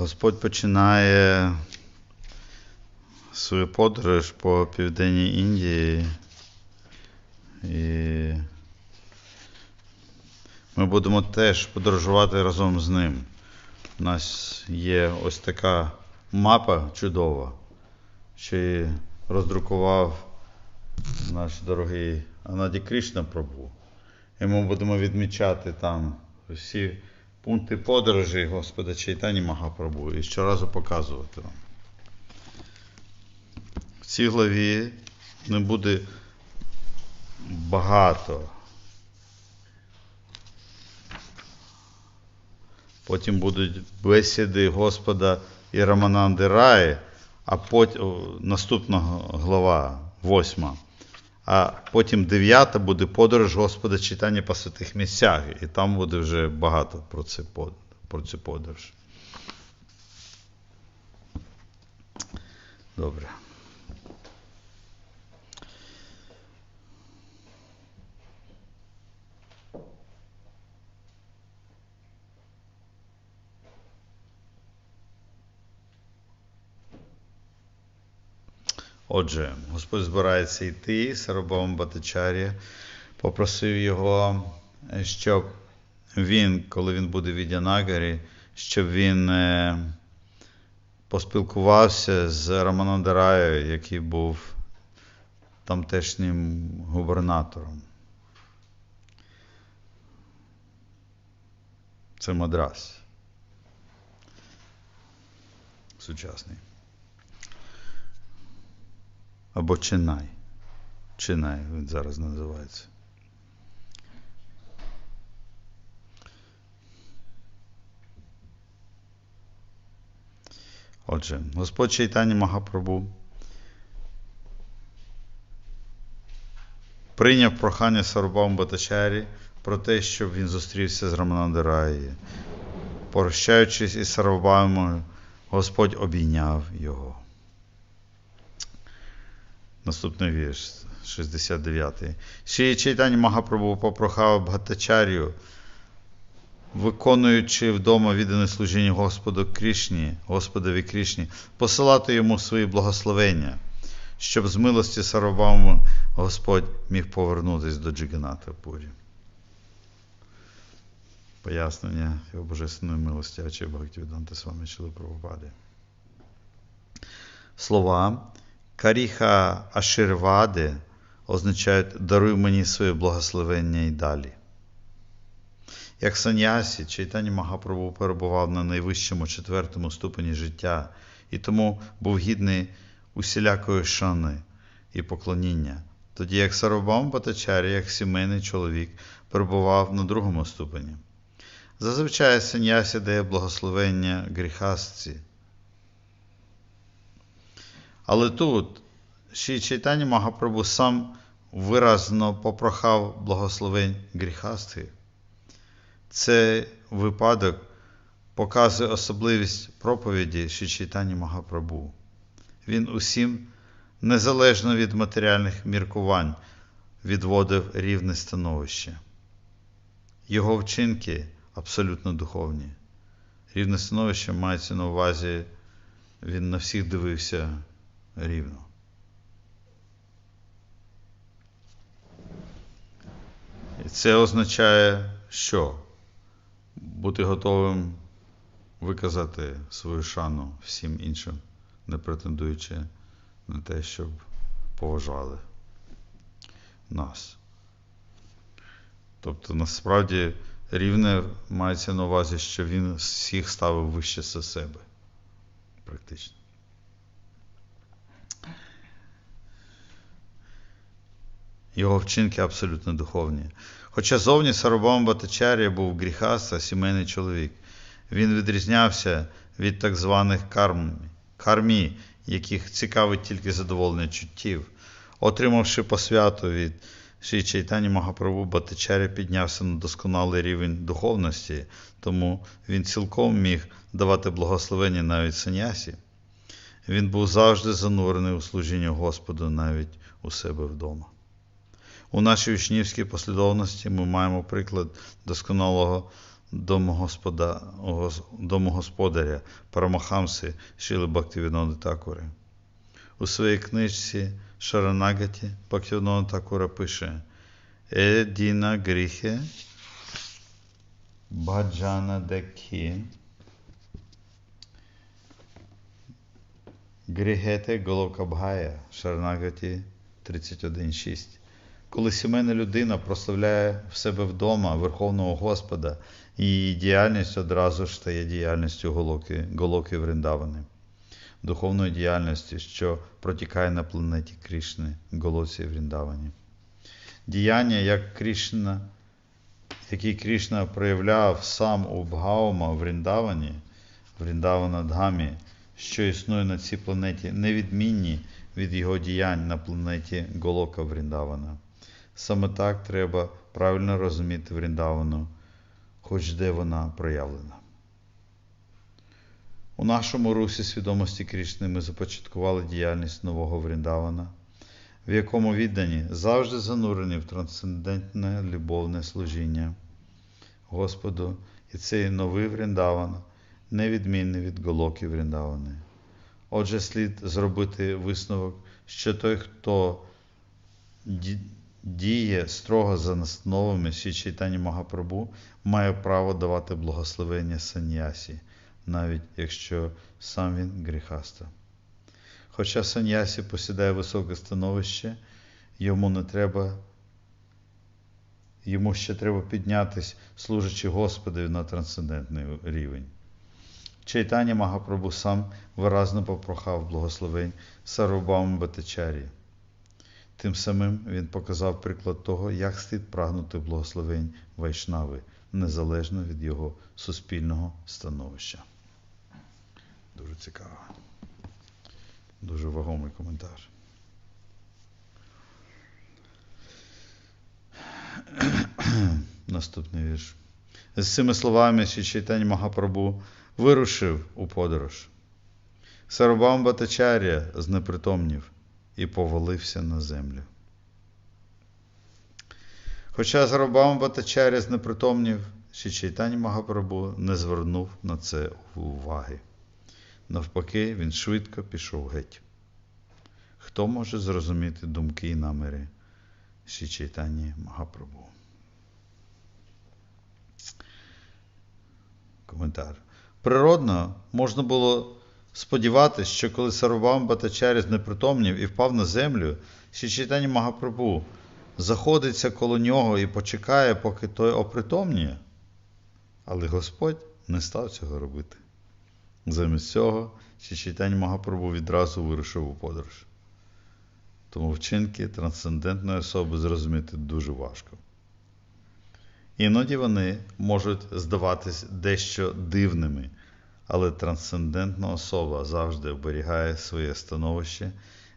Господь починає свою подорож по південній Індії. І ми будемо теж подорожувати разом з ним. У нас є ось така мапа чудова, що її роздрукував наш дорогий Анаді Кришна Прабу. І ми будемо відмічати там всі пункти подорожі Господа Чайтані Магапрабу і щоразу показувати вам. В цій главі не буде багато. Потім будуть бесіди Господа і Рамананди Раї, а потім наступна глава, восьма. А потім дев'ята буде подорож Господа читання по святих місцях. І там буде вже багато про, це, про цю подорож. Добре. Отже, Господь збирається йти, Сарабам Батачарі попросив його, щоб він, коли він буде в Ідянагарі, щоб він поспілкувався з Раманандараю, який був тамтешнім губернатором. Це Мадрас. Сучасний. Або Чинай. Чинай він зараз називається. Отже, Господь Чайтані Магапрабу прийняв прохання Сарубам Батачарі про те, щоб він зустрівся з Раманандараї. Прощаючись із Сарвабамою, Господь обійняв його. Наступний вірш, 69. Ші Чайтані Магапрабу попрохав Бхатачарію, виконуючи вдома віддане служіння Господу Крішні, Господові Крішні, посилати йому свої благословення, щоб з милості Сарабаму Господь міг повернутися до Джиганата Пурі. Пояснення його божественної милості, Ачі Бхактівіданти з вами Чили Правопади. Слова Каріха Аширвади означають даруй мені своє благословення і далі. Як санясі, Чайтані Магапрабу перебував на найвищому четвертому ступені життя і тому був гідний усілякої шани і поклоніння, тоді як Сарабам Батачарі, як сімейний чоловік, перебував на другому ступені. Зазвичай санясі дає благословення гріхасці. Але тут Ші Чайтані Магапрабу сам виразно попрохав благословень гріхасти. Цей випадок показує особливість проповіді Ші Чайтані Магапрабу. Він усім, незалежно від матеріальних міркувань, відводив рівне становище. Його вчинки абсолютно духовні. Рівне становище мається на увазі, він на всіх дивився рівно. І це означає, що бути готовим виказати свою шану всім іншим, не претендуючи на те, щоб поважали нас. Тобто, насправді, рівне мається на увазі, що він всіх ставив вище за себе. Практично. Його вчинки абсолютно духовні. Хоча зовні Сарабам Батачарія був гріхаста, сімейний чоловік, він відрізнявся від так званих карм, кармі, яких цікавить тільки задоволення чуттів. Отримавши посвяту від Ші Чайтані Магапрабу, Батачаря піднявся на досконалий рівень духовності, тому він цілком міг давати благословення навіть санясі. Він був завжди занурений у служіння Господу навіть у себе вдома. У нашій учнівській послідовності ми маємо приклад досконалого домогоспода, домогосподаря Парамахамси Шіли Бхактивіноди Такури. У своїй книжці Шаранагаті Бхактивінода Такура пише Едіна гріхе Баджана Декхі Грігете Голокабгая Шаранагаті 31.6 коли сімейна людина прославляє в себе вдома Верховного Господа, її діяльність одразу ж стає діяльністю Голоки, Голоки Вриндавани, духовної діяльності, що протікає на планеті Крішни, Голоці Вріндавані. Діяння, як Крішна, які Крішна проявляв сам у Бгаума Вріндавані, Вріндавана Дгамі, що існує на цій планеті, невідмінні від його діянь на планеті Голока Вріндавана. Саме так треба правильно розуміти Вріндавану, хоч де вона проявлена. У нашому русі свідомості Крішни ми започаткували діяльність нового Вріндавана, в якому віддані завжди занурені в трансцендентне любовне служіння Господу, і цей новий Вріндаван невідмінний від Голоки Вріндавани. Отже, слід зробити висновок, що той, хто діє строго за настановами Сі Чайтані Магапрабу, має право давати благословення саньясі, навіть якщо сам він гріхаста. Хоча саньясі посідає високе становище, йому не треба, йому ще треба піднятись, служачи Господові на трансцендентний рівень. Чайтані Магапрабу сам виразно попрохав благословень Сарубам Батачарі. Тим самим він показав приклад того, як слід прагнути благословень Вайшнави, незалежно від його суспільного становища. Дуже цікаво. Дуже вагомий коментар. Наступний вірш. З цими словами Ші Чайтань Магапрабу вирушив у подорож. Сарабам Батачаря знепритомнів і повалився на землю. Хоча Зарабам Батачаря знепритомнів, Ші Чайтань Магапрабу не звернув на це уваги. Навпаки, він швидко пішов геть. Хто може зрозуміти думки і наміри Ші Чайтані Магапрабу? Коментар. Природно, можна було сподіватися, що коли Сарубам Батачарі знепритомнів і впав на землю, Ші Чайтані Магапрабу заходиться коло нього і почекає, поки той опритомніє. Але Господь не став цього робити. Замість цього Ші Чайтані Магапрабу відразу вирушив у подорож. Тому вчинки трансцендентної особи зрозуміти дуже важко. Іноді вони можуть здаватись дещо дивними, але трансцендентна особа завжди оберігає своє становище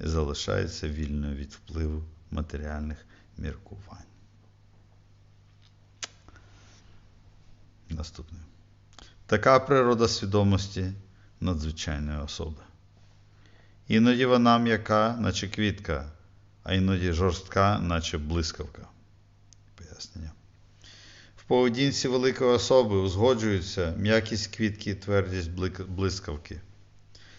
і залишається вільною від впливу матеріальних міркувань. Наступне. Така природа свідомості надзвичайної особи. Іноді вона м'яка, наче квітка, а іноді жорстка, наче блискавка. Пояснення. Поведінці великої особи узгоджуються м'якість квітки і твердість блискавки.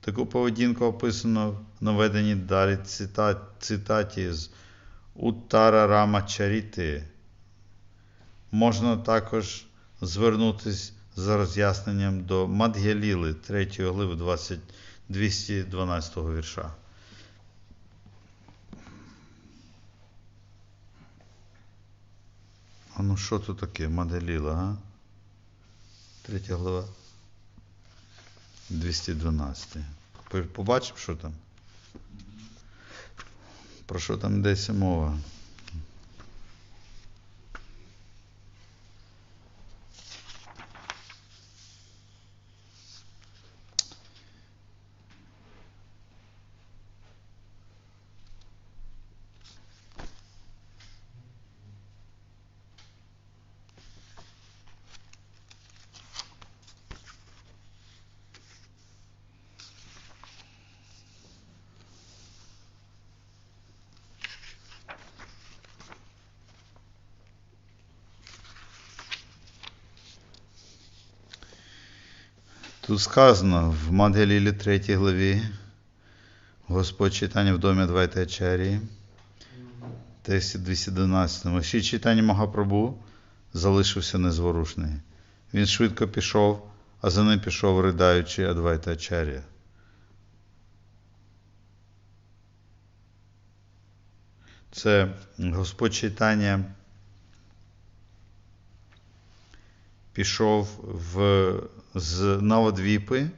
Таку поведінку описано в наведеній далі цитаті з Уттара Рама Чаріти. Можна також звернутися за роз'ясненням до Мадгяліли 3 глави 20, 212 вірша. А ну що тут таке? Маделіла, а? Третя глава. 212. Побачив, що там? Про що там йдеться мова? Тут сказано в Мадгалілі 3 главі, Господь читання в домі Двайтачарії, тексті 212. Ще читання Магапрабу залишився незворушний. Він швидко пішов, а за ним пішов ридаючий Адвайтачарія. Це Господь читання пішов в, з Наводвіпи.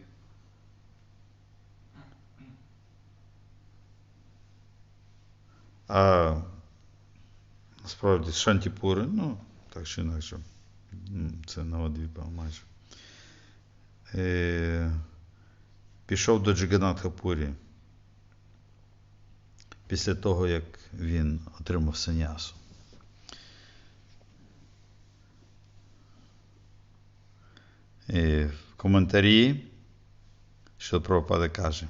А насправді з Шантіпури, ну, так чи інакше, це Наводвіпа майже. Е, пішов до Джиганатхапурі після того, як він отримав санясу. І в коментарі, що Прабхупада каже.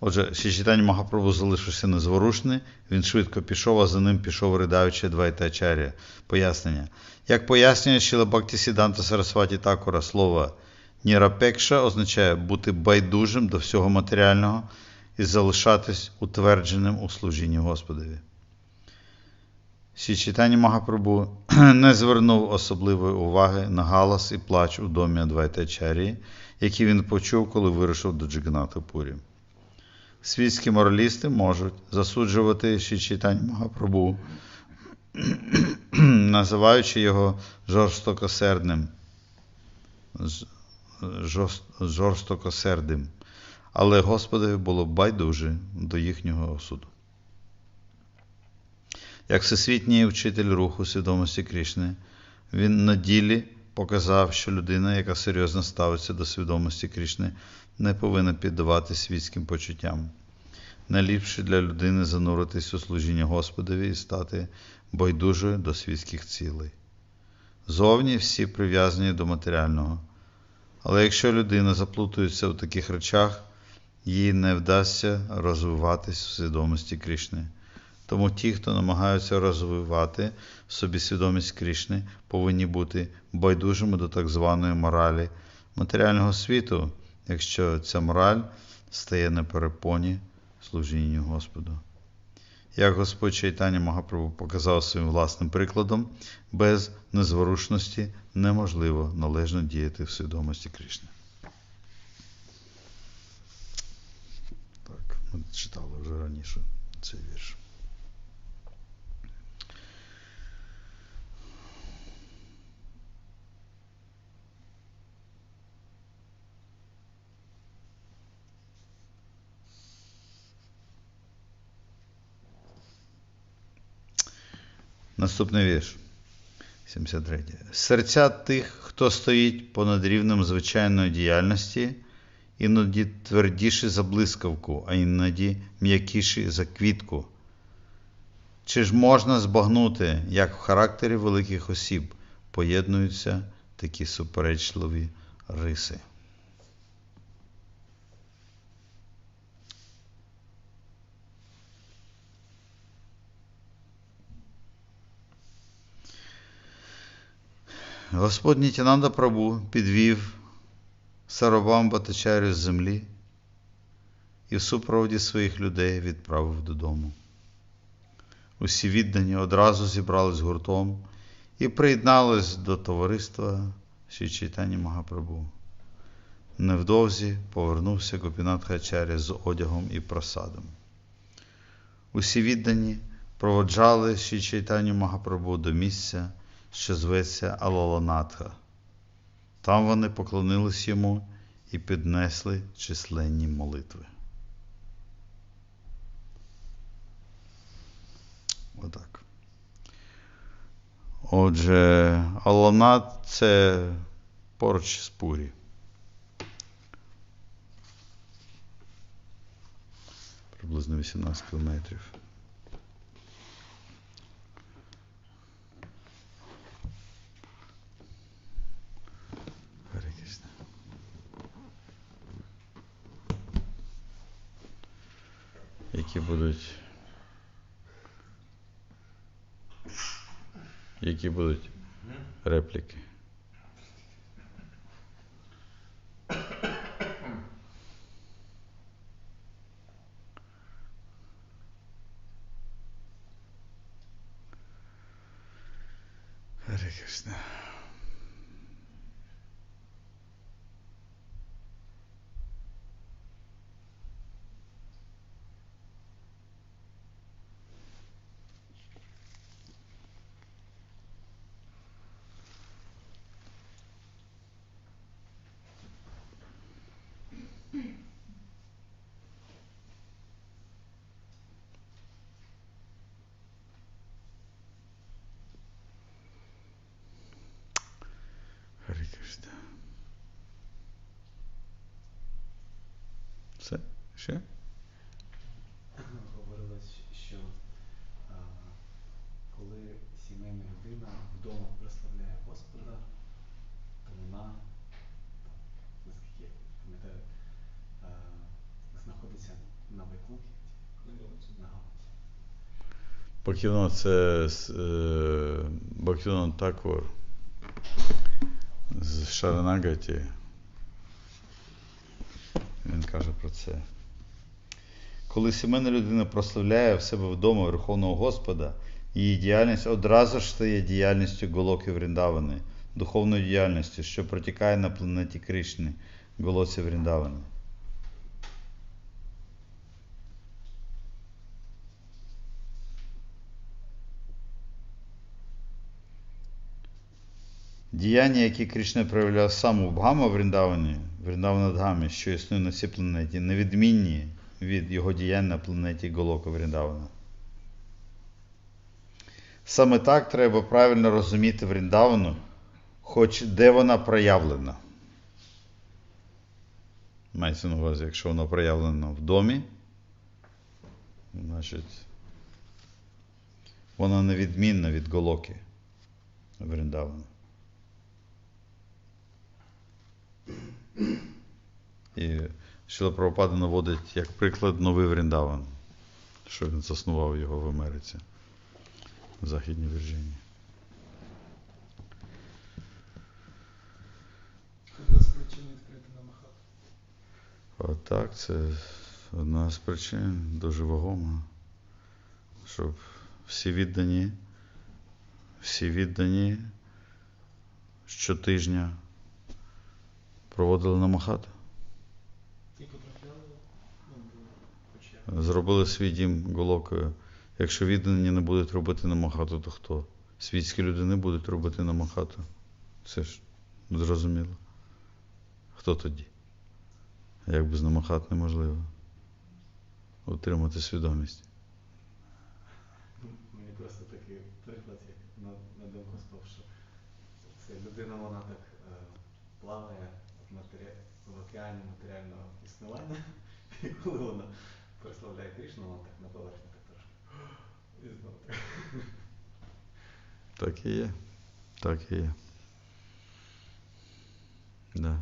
Отже, Шічитання Магапрабу залишився незворушний, він швидко пішов, а за ним пішов ридаючи Двайтачаря. Пояснення. Як пояснює Шіла Бхакті Сіданта Сарасваті Такура, слово Нірапекша означає бути байдужим до всього матеріального і залишатись утвердженим у служінні Господові. Січитання Магапрабу не звернув особливої уваги на галас і плач у домі Адвайтачарії, який він почув, коли вирушив до Джиганатапурі. Світські моралісти можуть засуджувати Шічитання Магапрабу, називаючи його жорстокосердним, жорстокосердим, але Господові було байдуже до їхнього осуду. Як всесвітній вчитель руху свідомості Крішни, він на ділі показав, що людина, яка серйозно ставиться до свідомості Крішни, не повинна піддавати світським почуттям. Найліпше для людини зануритись у служіння Господові і стати байдужою до світських цілей. Зовні всі прив'язані до матеріального. Але якщо людина заплутується у таких речах, їй не вдасться розвиватись в свідомості Крішни. Тому ті, хто намагаються розвивати собі свідомість Крішни, повинні бути байдужими до так званої моралі матеріального світу, якщо ця мораль стає на перепоні служінню Господу. Як Господь Чайтання Магапрабу показав своїм власним прикладом, без незворушності неможливо належно діяти в свідомості Кришни. Так, ми читали вже раніше цей вірш. Наступний вірш. 73. Серця тих, хто стоїть понад рівнем звичайної діяльності, іноді твердіші за блискавку, а іноді м'якіші за квітку. Чи ж можна збагнути, як в характері великих осіб поєднуються такі суперечливі риси? Господь Нітянанда Прабу підвів Сарабам Батачарю з землі і в супроводі своїх людей відправив додому. Усі віддані одразу зібрались гуртом і приєднались до товариства Шічайтані Магапрабу. Невдовзі повернувся Гопінат Хачаря з одягом і просадом. Усі віддані проводжали Шічайтаню Магапрабу до місця що зветься Алаланатха. Там вони поклонились йому і піднесли численні молитви. Отак. Отже, Аланат це поруч з Пурі. Приблизно 18 кілометрів. Які будуть. Які будуть репліки? Харе Кришна. Кришна. Все? Ще? Говорилось, що а, коли сімейна людина вдома прославляє Господа, то вона, там, наскільки я пам'ятаю, а, знаходиться на Вайкунхі, на Галаці. Бхактивinoda це е, Бхактивinoda Такур з Шаранагаті. Він каже про це. Коли сімейна людина прославляє в себе вдома Верховного Господа, її діяльність одразу ж стає діяльністю Голоки Вріндавани, духовною діяльністю, що протікає на планеті Кришни, Голоці Вріндавани. Діяння, які Кришна проявляв сам у Бхама Вріндавані, Вріндаванадгамі, що існує на цій планеті, невідмінні від його діянь на планеті Голока Вріндавана. Саме так треба правильно розуміти Вріндавану, хоч де вона проявлена. Мається на увазі, якщо вона проявлена в домі, значить вона невідмінна від Голоки Вріндавана. І Шіла Прабхупада наводить як приклад новий Вріндаван, що він заснував його в Америці, в Західній Вірджинії. Отак, це одна з причин дуже вагома, щоб всі віддані, всі віддані щотижня проводили намахати. Ну. Зробили свій дім голокою. Якщо віддані не будуть робити намахату, то хто? Світські люди не будуть робити намахату. Це ж зрозуміло. Хто тоді? Як без намахат неможливо отримати свідомість. Мені просто такий приклад, як на, на думку спав, що це людина, вона в океані матеріального існування, і коли вона прославляє Кришну, вона так на поверхні так трошки. І знову так. Так і є. Так і є. Да.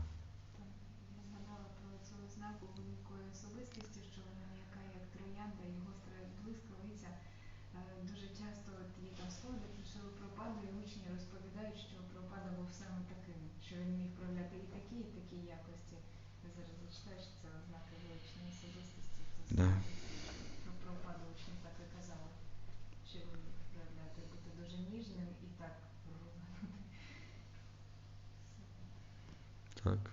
Так Так.